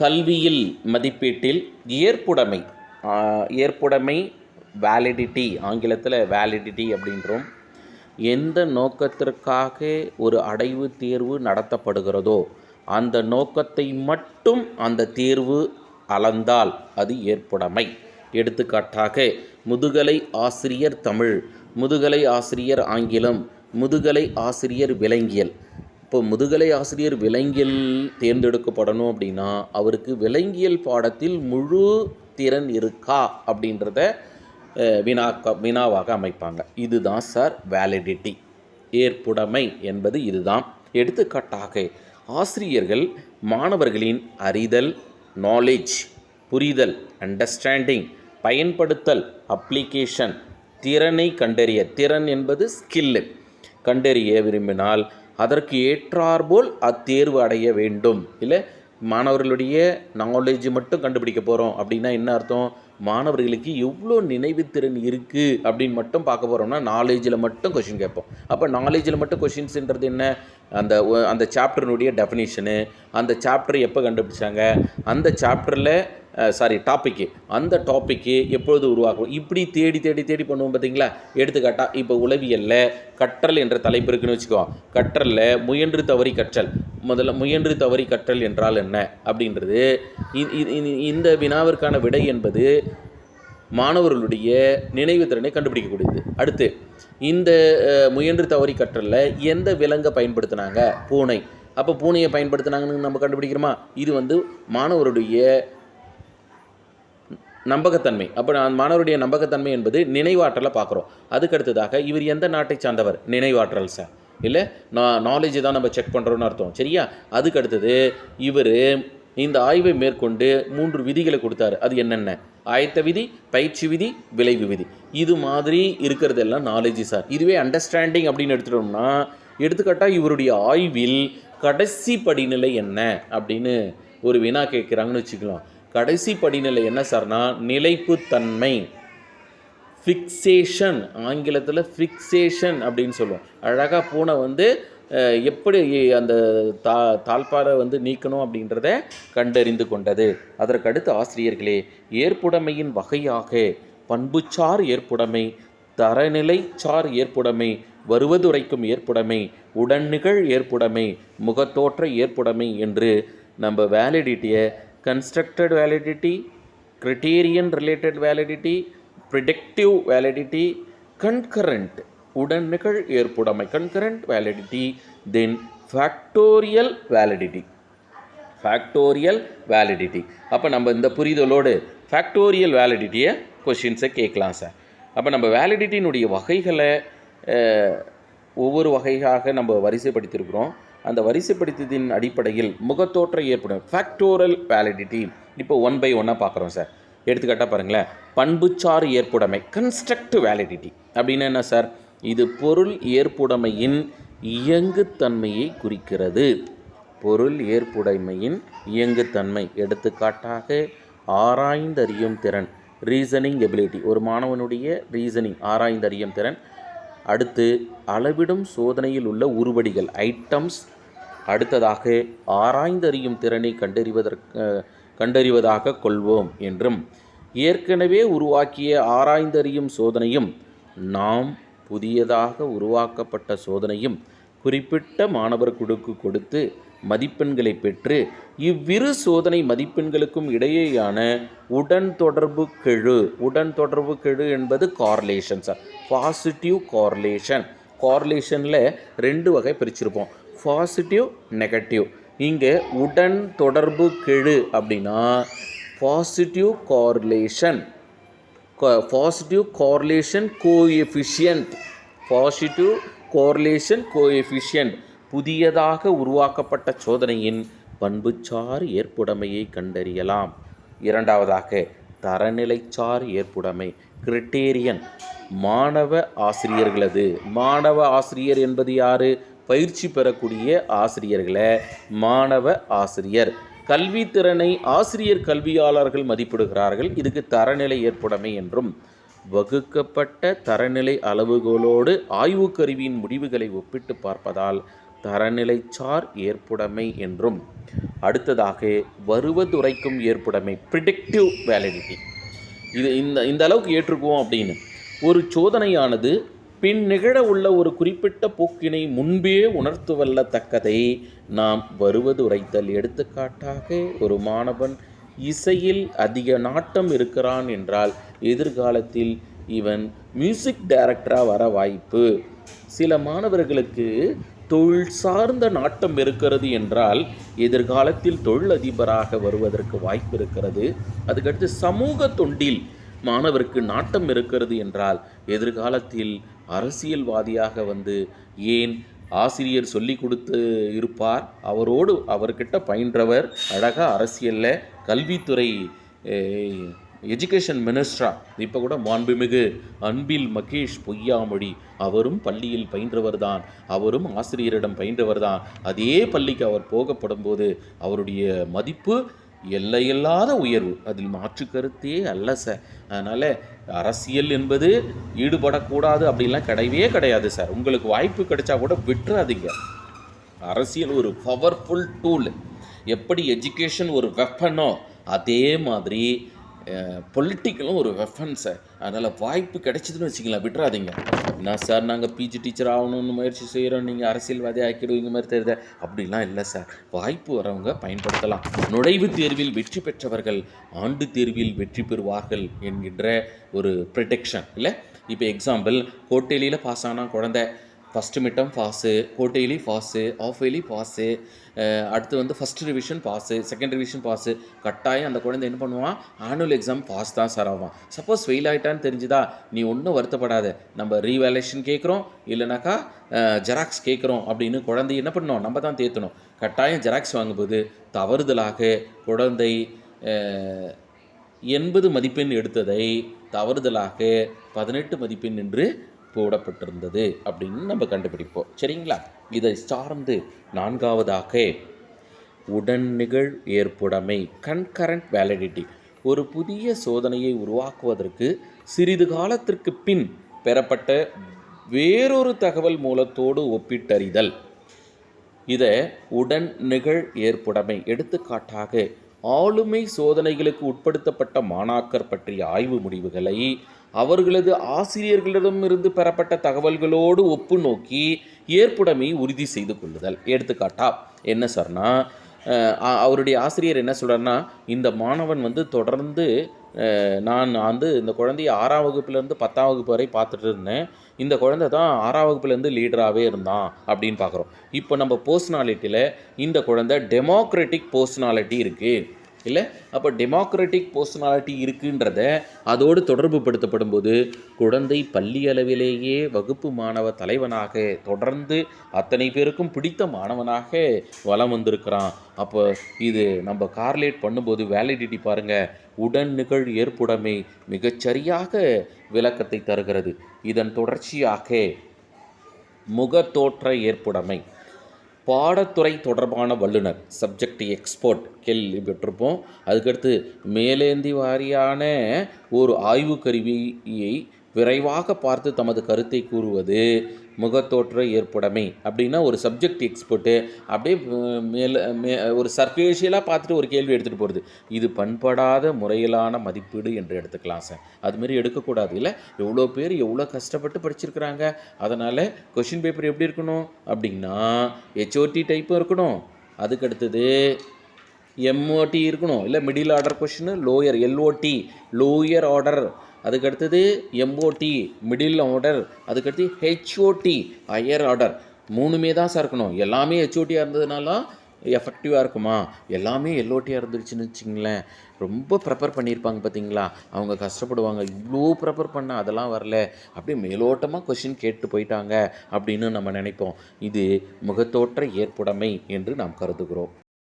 கல்வியில் மதிப்பீட்டில் ஏற்புடைமை ஏற்புடைமை வேலிடிட்டி ஆங்கிலத்தில் வேலிடிட்டி அப்படின்றோம். எந்த நோக்கத்திற்காக ஒரு அடைவு தேர்வு நடத்தப்படுகிறதோ அந்த நோக்கத்தை மட்டும் அந்த தேர்வு அளந்தால் அது ஏற்புடைமை. எடுத்துக்காட்டாக முதுகலை ஆசிரியர் தமிழ் முதுகலை ஆசிரியர் ஆங்கிலம் முதுகலை ஆசிரியர் விலங்கியல். இப்போ முதுகலை ஆசிரியர் விலங்கியல் தேர்ந்தெடுக்கப்படணும் அப்படின்னா அவருக்கு விலங்கியல் பாடத்தில் முழு திறன் இருக்கா அப்படின்றத வினாக்க வினாவாக அமைப்பாங்க. இதுதான் சார் வேலிடிட்டி. ஏற்புடைமை என்பது இதுதான். எடுத்துக்காட்டாக ஆசிரியர்கள் மாணவர்களின் அறிதல் நாலேஜ் புரிதல் அண்டர்ஸ்டாண்டிங் பயன்படுத்தல் அப்ளிகேஷன் திறனை கண்டறிய திறன் என்பது ஸ்கில்லு கண்டறிய விரும்பினால் அதற்கு ஏற்றாற்போல் அத்தேர்வு அடைய வேண்டும். இல்லை மாணவர்களுடைய நாலேஜ் மட்டும் கண்டுபிடிக்க போகிறோம் அப்படின்னா என்ன அர்த்தம்? மாணவர்களுக்கு எவ்வளோ நினைவுத்திறன் இருக்குது அப்படின்னு மட்டும் பார்க்க போகிறோம்னா நாலேஜில் மட்டும் கொஷின் கேட்போம். அப்போ நாலேஜில் மட்டும் கொஷின்ஸுன்றது என்ன? அந்த அந்த சாப்டர்னுடைய டெஃபினிஷனு அந்த சாப்டர் எப்போ கண்டுபிடிச்சாங்க? அந்த சாப்டரில் சாரி டாப்பிக்கு அந்த டாப்பிக்கு எப்பொழுது உருவாகும்? இப்படி தேடி தேடி தேடி பண்ணுவோம் பார்த்தீங்களா? எடுத்துக்காட்டாக இப்போ உளவியலில் கற்றல் என்ற தலைப்பு இருக்குன்னு வச்சுக்கோ. கற்றலில் முயன்று தவறி கற்றல். முதல்ல முயன்று தவறி கற்றல் என்றால் என்ன? அப்படின்றது இ- இந்த வினாவிற்கான விடை என்பது மாணவர்களுடைய நினைவு திறனை கண்டுபிடிக்கக்கூடியது. அடுத்து இந்த முயன்று தவறி கற்றலில் எந்த விலங்கை பயன்படுத்தினாங்க? பூனை. அப்போ பூனையை பயன்படுத்தினாங்கன்னு நம்ம கண்டுபிடிக்கிறோமா? இது வந்து மாணவருடைய நம்பகத்தன்மை. அப்போ நான் மாணவருடைய நம்பகத்தன்மை என்பது நினைவாற்றலை பார்க்குறோம். அதுக்கடுத்ததாக இவர் எந்த நாட்டை சார்ந்தவர்? நினைவாற்றல் சார் இல்லை நான் நாலேஜ் தான் நம்ம செக் பண்ணுறோன்னு அர்த்தம். சரியா? அதுக்கு அடுத்தது இவர் இந்த ஆய்வை மேற்கொண்டு மூன்று விதிகளை கொடுத்தாரு. அது என்னென்ன? ஆயத்த விதி பயிற்சி விதி விளைவு விதி. இது மாதிரி இருக்கிறதெல்லாம் நாலேஜ் சார் இதுவே அண்டர்ஸ்டாண்டிங் அப்படின்னு எடுத்துட்டோம்னா எடுத்துக்காட்டால் இவருடைய ஆய்வில் கடைசி படிநிலை என்ன அப்படின்னு ஒரு வினா கேட்குறாங்கன்னு வச்சுக்கலாம். கடைசி படிநிலை என்ன சார்னா நிலைப்புத்தன்மை. ஃபிக்சேஷன் ஆங்கிலத்தில் ஃபிக்சேஷன் அப்படின்னு சொல்லுவோம். அழகாக பூனை வந்து எப்படி அந்த தா தாழ்பாறை வந்து நீக்கணும் அப்படின்றத கண்டறிந்து கொண்டது. அதற்கடுத்து ஆசிரியர்களே ஏற்புடைமையின் வகையாக பண்புச்சார் ஏற்புடைமை தரநிலை சார் ஏற்புடைமை வருவதுரைக்கும் ஏற்புடைமை உடன்நிகழ் ஏற்புடைமை முகத்தோற்ற ஏற்புடைமை என்று நம்ம வேலிடிட்டியை constructed validity criterion related validity predictive validity concurrent உடன் நிகழ் ஏற்புடைமை concurrent validity then factorial validity. Factorial validity அப்போ நம்ம இந்த புரிதலோடு ஃபேக்டோரியல் வேலிடிட்டியை கொஷின்ஸை கேட்கலாம் சார் அப்போ நம்ம வேலிடிட்டியினுடைய வகைகளை ஒவ்வொரு வகையாக நம்ம வரிசைப்படுத்தியிருக்கிறோம். அந்த வரிசைப்படுத்தியதின் அடிப்படையில் முகத்தோற்ற ஏற்படும். ஃபேக்டோரல் வேலிடிட்டி இப்போ ஒன் பை ஒன்னாக பார்க்குறோம் சார் எடுத்துக்காட்டாக பாருங்களேன். பண்புச்சார் ஏற்புடைமை. கன்ஸ்ட்ரக்ட் வேலிடிட்டி அப்படின்னு என்ன சார் இது பொருள் ஏற்புடைமையின் இயங்குத்தன்மையை குறிக்கிறது. பொருள் ஏற்புடைமையின் இயங்குத்தன்மை. எடுத்துக்காட்டாக ஆராய்ந்தறியும் திறன். ரீசனிங் எபிலிட்டி ஒரு மாணவனுடைய ரீசனிங் ஆராய்ந்தறியும் திறன். அடுத்து அளவிடும் சோதனையில் உள்ள உருவடிகள். ஐட்டம்ஸ் அடுத்ததாக ஆராய்ந்தறியும் திறனை கண்டறிவதற்கு கண்டறிவதாக கொள்வோம் என்றும் ஏற்கனவே உருவாக்கிய ஆராய்ந்தறியும் சோதனையும் நாம் புதியதாக உருவாக்கப்பட்ட சோதனையும் குறிப்பிட்ட மாணவர் குழுக்கு கொடுத்து மதிப்பெண்களை பெற்று இவ்விரு சோதனை மதிப்பெண்களுக்கும் இடையேயான உடன் தொடர்பு கெழு உடன் தொடர்பு கெழு என்பது கார்லேஷன் சார் பாசிட்டிவ் கார்லேஷன் கார்லேஷனில் ரெண்டு வகை பிரிச்சிருப்போம். Positive negative. இங்கே உடன் தொடர்பு கெழு அப்படின்னா positive correlation positive correlation coefficient positive correlation coefficient புதியதாக உருவாக்கப்பட்ட சோதனையின் பண்புச்சார் ஏற்புடைமையை கண்டறியலாம். இரண்டாவதாக தரநிலைச்சார் ஏற்புடைமை கிரிட்டேரியன் மாணவ ஆசிரியர்களது மாணவ ஆசிரியர் என்பது யாரு? பயிற்சி பெறக்கூடிய ஆசிரியர்களை மாணவ ஆசிரியர். கல்வித்திறனை ஆசிரியர் கல்வியாளர்கள் மதிப்பிடுகிறார்கள். இதுக்கு தரநிலை ஏற்புடைமை என்றும் வகுக்கப்பட்ட தரநிலை அளவுகோலோடு ஆய்வு கருவியின் முடிவுகளை ஒப்பிட்டு பார்ப்பதால் தரநிலைச்சார் ஏற்புடைமை என்றும் அடுத்ததாக வருவதுரைக்கும் ஏற்புடைமை ப்ரிடிக்டிவ் வேலிடிட்டி இது இந்த இந்த அளவுக்கு ஏற்றுக்குவோம் அப்படின்னு. ஒரு சோதனையானது பின் நிகழ உள்ள ஒரு குறிப்பிட்ட போக்கினை முன்பே உணர்த்துவல்லத்தக்கதை. நாம் வருவது உரைத்தல் எடுத்துக்காட்டாக ஒரு மாணவன் இசையில் அதிக நாட்டம் இருக்கிறான் என்றால் எதிர்காலத்தில் இவன் மியூசிக் டைரக்டராக வர வாய்ப்பு. சில மாணவர்களுக்கு தொழில் சார்ந்த நாட்டம் இருக்கிறது என்றால் எதிர்காலத்தில் தொழில் அதிபராக வருவதற்கு வாய்ப்பு இருக்கிறது. அதுக்கடுத்து சமூக தொண்டில் மாணவருக்கு நாட்டம் இருக்கிறது என்றால் எதிர்காலத்தில் அரசியல்வாதியாக வந்து ஏன் ஆசிரியர் சொல்லி கொடுத்து இருப்பார்? அவரோடு அவர்கிட்ட பயின்றவர் அழகாக அரசியலில் கல்வித்துறை எஜுகேஷன் மினிஸ்டரா இப்போ கூட மாண்புமிகு அன்பில் மகேஷ் பொய்யாமொழி அவரும் பள்ளியில் பயின்றவர் தான். அவரும் ஆசிரியரிடம் பயின்றவர் தான். அதே பள்ளிக்கு அவர் போகப்படும் போது அவருடைய மதிப்பு எல்லையில்லாத உயர்வு. அதில் மாற்று கருத்தே அல்ல சார். அதனால் அரசியல் என்பது ஈடுபடக்கூடாது அப்படின்லாம் கிடையவே கிடையாது சார் உங்களுக்கு வாய்ப்பு கிடைச்சா கூட விட்டுறாதீங்க. அரசியல் ஒரு பவர்ஃபுல் டூல் எப்படி எஜுகேஷன் ஒரு வெப்பனோ அதே மாதிரி பொலிட்டிக்கலும் ஒரு வெப்பன் சார் அதனால் வாய்ப்பு கிடைச்சதுன்னு வச்சுக்கலாம் விட்டுறாதீங்க. என்ன சார் நாங்கள் பிஜி டீச்சர் ஆகணும்னு முயற்சி செய்கிறோம் நீங்கள் அரசியல்வாதி ஆக்கிடுவீங்க மாதிரி தெரியுது. அப்படிலாம் இல்லை சார் வாய்ப்பு வரவங்க பயன்படுத்தலாம். நுழைவுத் தேர்வில் வெற்றி பெற்றவர்கள் ஆண்டு தேர்வில் வெற்றி பெறுவார்கள் என்கின்ற ஒரு ப்ரொடெக்ஷன் இல்லை? இப்போ எக்ஸாம்பிள் கோட்டேலியில் பாஸ் ஆனால் குழந்தை. First midterm pass quarterly pass half yearly pass அடுத்து வந்து first revision pass second revision pass கட்டாயம் அந்த குழந்தை என்ன பண்ணுவான் ஆனுவல் எக்ஸாம் பாஸ் தான் சார் ஆவான் சப்போஸ் ஃபெயில் ஆகிட்டான்னு தெரிஞ்சுதா நீ ஒன்றும் வருத்தப்படாத. நம்ம ரீவேலேஷன் கேட்குறோம் இல்லைனாக்கா uh, ஜெராக்ஸ் கேட்குறோம் அப்படின்னு குழந்தை என்ன பண்ணோம்? நம்ம தான் தேற்றணும் கட்டாயம் ஜெராக்ஸ் வாங்கும்போது தவறுதலாக குழந்தை uh, எண்பது மதிப்பெண் எடுத்ததை தவறுதலாக பதினெட்டு மதிப்பெண் என்று போடப்பட்டிருந்தது அப்படின்னு நம்ம கண்டுபிடிப்போம். சரிங்களா? இதை சார்ந்து நான்காவதாக உடன் நிகழ் ஏற்புடைமை கன்கரண்ட் வேலிடிட்டி ஒரு புதிய சோதனையை உருவாக்குவதற்கு சிறிது காலத்திற்கு பின் பெறப்பட்ட வேறொரு தகவல் மூலத்தோடு ஒப்பிட்டறிதல். இதை உடன் நிகழ் ஏற்புடைமை எடுத்துக்காட்டாக ஆளுமை சோதனைகளுக்கு உட்படுத்தப்பட்ட மாணாக்கர் பற்றிய ஆய்வு முடிவுகளை அவர்களது ஆசிரியர்களிடமிருந்து பெறப்பட்ட தகவல்களோடு ஒப்பு நோக்கி ஏற்புடைமை உறுதி செய்து கொள்ளுதல். எடுத்துக்காட்டா என்ன சார்னா அவருடைய ஆசிரியர் என்ன சொல்கிறார்னா இந்த மாணவன் வந்து தொடர்ந்து நான் வந்து இந்த குழந்தைய ஆறாம் வகுப்புலேருந்து பத்தாம் வகுப்பு வரை பார்த்துட்டு இருந்தேன். இந்த குழந்தை தான் ஆறாம் வகுப்புலேருந்து லீடராகவே இருந்தான் அப்படின்னு பார்க்குறோம். இப்போ நம்ம பர்சனாலிட்டியில் இந்த குழந்தை டெமோக்ரெட்டிக் பர்சனாலிட்டி இருக்குது இல்லை? அப்போ டெமோக்ராட்டிக் பர்சனாலிட்டி இருக்குன்றத அதோடு தொடர்பு படுத்தப்படும் போது குழந்தை பள்ளி அளவிலேயே வகுப்பு மாணவ தலைவனாக தொடர்ந்து அத்தனை பேருக்கும் பிடித்த மாணவனாக வலம் வந்திருக்கிறான். அப்போ இது நம்ம கார்லேட் பண்ணும்போது வேலிடிட்டி பாருங்கள் உடன் நிகழ் ஏற்புடைமை மிகச்சரியாக விளக்கத்தை தருகிறது. இதன் தொடர்ச்சியாக முகத்தோற்ற ஏற்புடைமை. பாடத்துறை தொடர்பான வல்லுநர் சப்ஜெக்ட் எக்ஸ்போர்ட் கேள்வி பெற்றிருப்போம். அதுக்கடுத்து மேலேந்தி வாரியான ஒரு ஆய்வு கருவியை விரைவாக பார்த்து தமது கருத்தை கூறுவது முகத்தோற்ற ஏற்புடைமை அப்படின்னா ஒரு சப்ஜெக்ட் எக்ஸ்பர்ட்டு அப்படியே மேல மே ஒரு சர்ஃபேஷியலாக பார்த்துட்டு ஒரு கேள்வி எடுத்துகிட்டு போகிறது இது பண்படாத முறையிலான மதிப்பீடு என்று எடுத்துக்கலாம் சார் அதுமாரி எடுக்கக்கூடாது. இல்லை எவ்வளோ பேர் எவ்வளோ கஷ்டப்பட்டு படிச்சிருக்கிறாங்க? அதனால் கொஷின் பேப்பர் எப்படி இருக்கணும்? அப்படின்னா ஹெச்ஓடி டைப்பும் இருக்கணும். அதுக்கடுத்தது எம்ஓடி இருக்கணும். இல்லை middle order question lower LOD lower order அதுக்கடுத்தது எம்ஓடி மிடில் ஆர்டர் அதுக்கடுத்து ஹெச்ஓடி ஹையர் ஆர்டர் மூணுமே தான் சார் இருக்கணும். எல்லாமே ஹெச்ஓடியாக இருந்ததுனால எஃபெக்டிவாக இருக்குமா? எல்லாமே எல்ஓடியாக இருந்துருச்சுன்னு வச்சுங்களேன் ரொம்ப ப்ரிப்பேர் பண்ணியிருப்பாங்க பார்த்தீங்களா அவங்க கஷ்டப்படுவாங்க. இவ்வளோ ப்ரிப்பேர் பண்ண அதெல்லாம் வரல. அப்படியே மேலோட்டமாக கொஷின் கேட்டு போயிட்டாங்க அப்படின்னு நம்ம நினைப்போம். இது முகத்தோற்ற ஏற்புடைமை என்று நாம் கருதுகிறோம்.